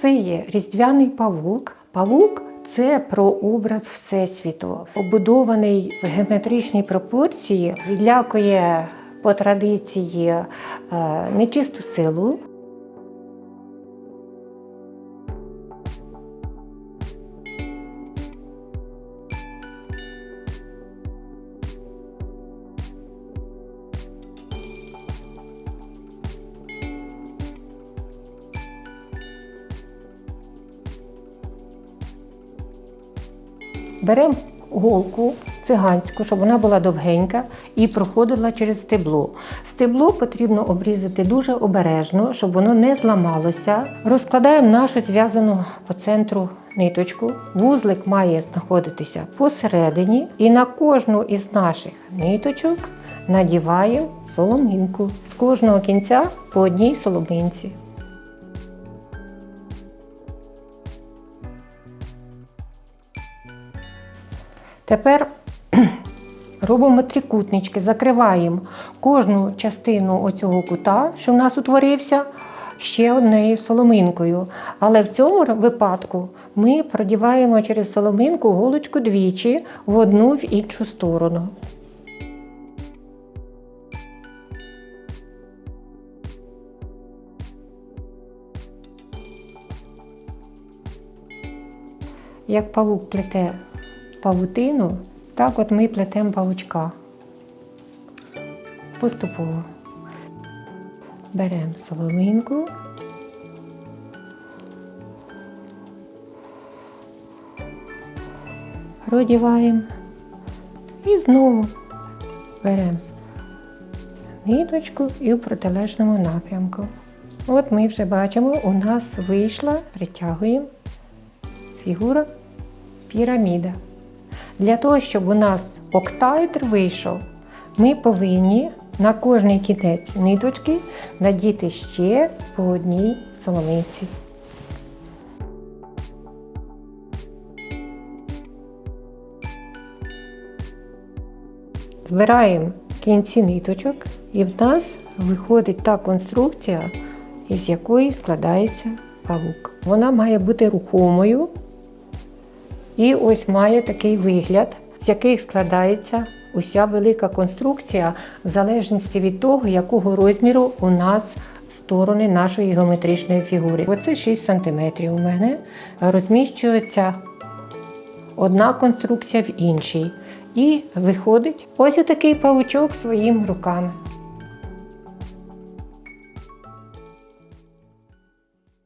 це є різдвяний павук. Павук це прообраз Всесвіту, побудований в геометричній пропорції, відлякує по традиції е, нечисту силу. Беремо голку циганську, щоб вона була довгенька і проходила через стебло. Стебло потрібно обрізати дуже обережно, щоб воно не зламалося. Розкладаємо нашу зв'язану по центру ниточку. Вузлик має знаходитися посередині, і на кожну із наших ниточок надіваємо соломинку. З кожного кінця по одній соломинці. Тепер робимо трикутнички, закриваємо кожну частину оцього кута, що в нас утворився, ще однією соломинкою. Але в цьому випадку ми продіваємо через соломинку голочку двічі в одну в іншу сторону. Як павук плете павутину, так от ми плетемо павучка. Поступово. Беремо соломинку. Продіваємо і знову беремо ниточку і в протилежному напрямку. От ми вже бачимо, у нас вийшла, притягуємо фігура піраміда. Для того, щоб у нас октаедр вийшов, ми повинні на кожний кінець ниточки надіти ще по одній соломиці. Збираємо кінці ниточок, і в нас виходить та конструкція, із якої складається павук. Вона має бути рухомою. І ось має такий вигляд, з яких складається уся велика конструкція, в залежності від того, якого розміру у нас сторони нашої геометричної фігури. Оце 6 см у мене розміщується одна конструкція в іншій. І виходить ось отакий павучок своїми руками.